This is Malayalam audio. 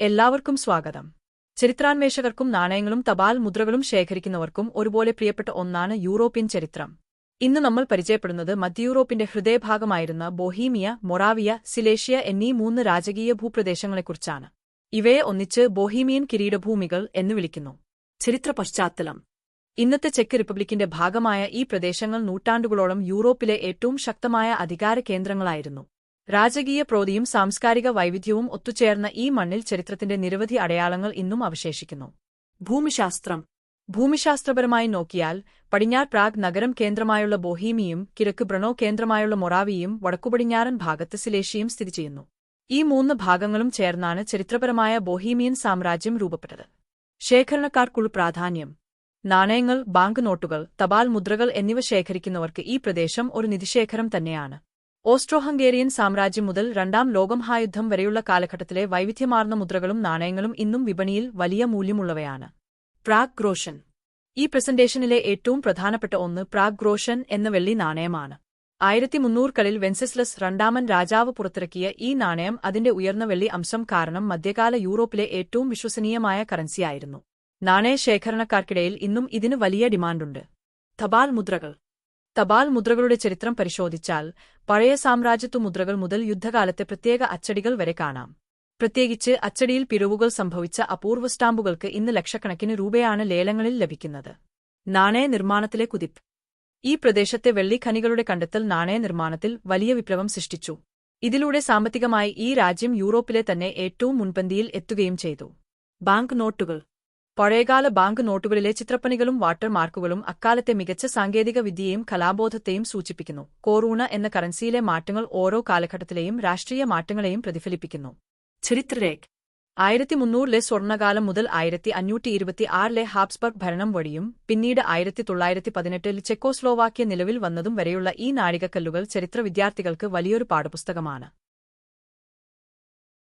എല്ലാവർക്കും സ്വാഗതം. ചരിത്രാന്വേഷകർക്കും നാണയങ്ങളും തപാൽ മുദ്രകളും ശേഖരിക്കുന്നവർക്കും ഒരുപോലെ പ്രിയപ്പെട്ട ഒന്നാണ് യൂറോപ്യൻ ചരിത്രം. ഇന്ന് നമ്മൾ പരിചയപ്പെടുന്നത് മധ്യയൂറോപ്പിന്റെ ഹൃദയഭാഗമായിരുന്ന ബോഹീമിയ മൊറാവിയ സിലേഷ്യ എന്നീ മൂന്ന് രാജകീയ ഭൂപ്രദേശങ്ങളെക്കുറിച്ചാണ്. ഇവയെ ഒന്നിച്ച് ബോഹീമിയൻ കിരീടഭൂമികൾ എന്ന് വിളിക്കുന്നു. ചരിത്ര പശ്ചാത്തലം. ഇന്നത്തെ ചെക്ക് റിപ്പബ്ലിക്കിന്റെ ഭാഗമായ ഈ പ്രദേശങ്ങൾ നൂറ്റാണ്ടുകളോളം യൂറോപ്പിലെ ഏറ്റവും ശക്തമായ അധികാര കേന്ദ്രങ്ങളായിരുന്നു രാജകീയ പ്രോതിയും സാംസ്കാരിക വൈവിധ്യവും ഒത്തുചേർന്ന ഈ മണ്ണിൽ ചരിത്രത്തിന്റെ നിരവധി അടയാളങ്ങൾ ഇന്നും അവശേഷിക്കുന്നു. ഭൂമിശാസ്ത്രം. ഭൂമിശാസ്ത്രപരമായി നോക്കിയാൽ പടിഞ്ഞാർ പ്രാഗ് നഗരം കേന്ദ്രമായുള്ള ബോഹീമിയും കിഴക്ക് ബ്രണോ കേന്ദ്രമായുള്ള മൊറാവിയും വടക്കുപടിഞ്ഞാറൻ ഭാഗത്ത് സിലേഷ്യയും സ്ഥിതി ചെയ്യുന്നു. ഈ മൂന്ന് ഭാഗങ്ങളും ചേർന്നാണ് ചരിത്രപരമായ ബോഹീമിയൻ സാമ്രാജ്യം രൂപപ്പെട്ടത്. ശേഖരണക്കാർക്കുള്ള പ്രാധാന്യം. നാണയങ്ങൾ ബാങ്ക് നോട്ടുകൾ തപാൽ മുദ്രകൾ എന്നിവ ശേഖരിക്കുന്നവർക്ക് ഈ പ്രദേശം ഒരു നിധിശേഖരം തന്നെയാണ്. ഓസ്ട്രോ ഹംഗേറിയൻ സാമ്രാജ്യം മുതൽ രണ്ടാം ലോകമഹായുദ്ധം വരെയുള്ള കാലഘട്ടത്തിലെ വൈവിധ്യമാർന്ന മുദ്രകളും നാണയങ്ങളും ഇന്നും വിപണിയിൽ വലിയ മൂല്യമുള്ളവയാണ്. പ്രാഗ് ഗ്രോഷൻ. ഈ പ്രസന്റേഷനിലെ ഏറ്റവും പ്രധാനപ്പെട്ട ഒന്ന് പ്രാഗ് ഗ്രോഷൻ എന്ന വെള്ളി നാണയമാണ്. ആയിരത്തി മുന്നൂറുകളിൽ വെൻസെസ്ലസ് രണ്ടാമൻ രാജാവ് പുറത്തിറക്കിയ ഈ നാണയം അതിന്റെ ഉയർന്ന വെള്ളി അംശം കാരണം മധ്യകാല യൂറോപ്പിലെ ഏറ്റവും വിശ്വസനീയമായ കറൻസിയായിരുന്നു. നാണയ നാണയശേഖരണക്കാർക്കിടയിൽ ഇന്നും ഇതിന് വലിയ ഡിമാൻഡുണ്ട്. തപാൽ മുദ്രകൾ. തപാൽ മുദ്രകളുടെ ചരിത്രം പരിശോധിച്ചാൽ പഴയ സാമ്രാജ്യത്വ മുദ്രകൾ മുതൽ യുദ്ധകാലത്തെ പ്രത്യേക അച്ചടികൾ വരെ കാണാം. പ്രത്യേകിച്ച് അച്ചടിയിൽ പിഴവുകൾ സംഭവിച്ച അപൂർവ സ്റ്റാമ്പുകൾക്ക് ഇന്ന് ലക്ഷക്കണക്കിന് രൂപയാണ് ലേലങ്ങളിൽ ലഭിക്കുന്നത്. നാണയ നിർമ്മാണത്തിലെ കുതിപ്പ്. ഈ പ്രദേശത്തെ വെള്ളിഖനികളുടെ കണ്ടെത്തൽ നാണയ നിർമ്മാണത്തിൽ വലിയ വിപ്ലവം സൃഷ്ടിച്ചു. ഇതിലൂടെ സാമ്പത്തികമായി ഈ രാജ്യം യൂറോപ്പിലെ തന്നെ ഏറ്റവും മുൻപന്തിയിൽ എത്തുകയും ചെയ്തു. ബാങ്ക് നോട്ടുകൾ. പഴയകാല ബാങ്ക് നോട്ടുകളിലെ ചിത്രപ്പണികളും വാട്ടർമാർക്കുകളും അക്കാലത്തെ മികച്ച സാങ്കേതിക വിദ്യയെയും കലാബോധത്തെയും സൂചിപ്പിക്കുന്നു. കോറൂണ എന്ന കറൻസിയിലെ മാറ്റങ്ങൾ ഓരോ കാലഘട്ടത്തിലെയും രാഷ്ട്രീയ മാറ്റങ്ങളെയും പ്രതിഫലിപ്പിക്കുന്നു. ചരിത്രരേഖ. ആയിരത്തി മുന്നൂറിലെ സ്വർണകാലം മുതൽ ആയിരത്തി അഞ്ഞൂറ്റി ഇരുപത്തിയാറിലെ ഹാബ്സ്ബർഗ് ഭരണം വഴിയും പിന്നീട് ആയിരത്തി തൊള്ളായിരത്തി പതിനെട്ടിൽ ചെക്കോസ്ലോവാക്യ നിലവിൽ വന്നതും വരെയുള്ള ഈ നാഴികക്കല്ലുകൾ ചരിത്ര വിദ്യാർത്ഥികൾക്ക് വലിയൊരു പാഠപുസ്തകമാണ്.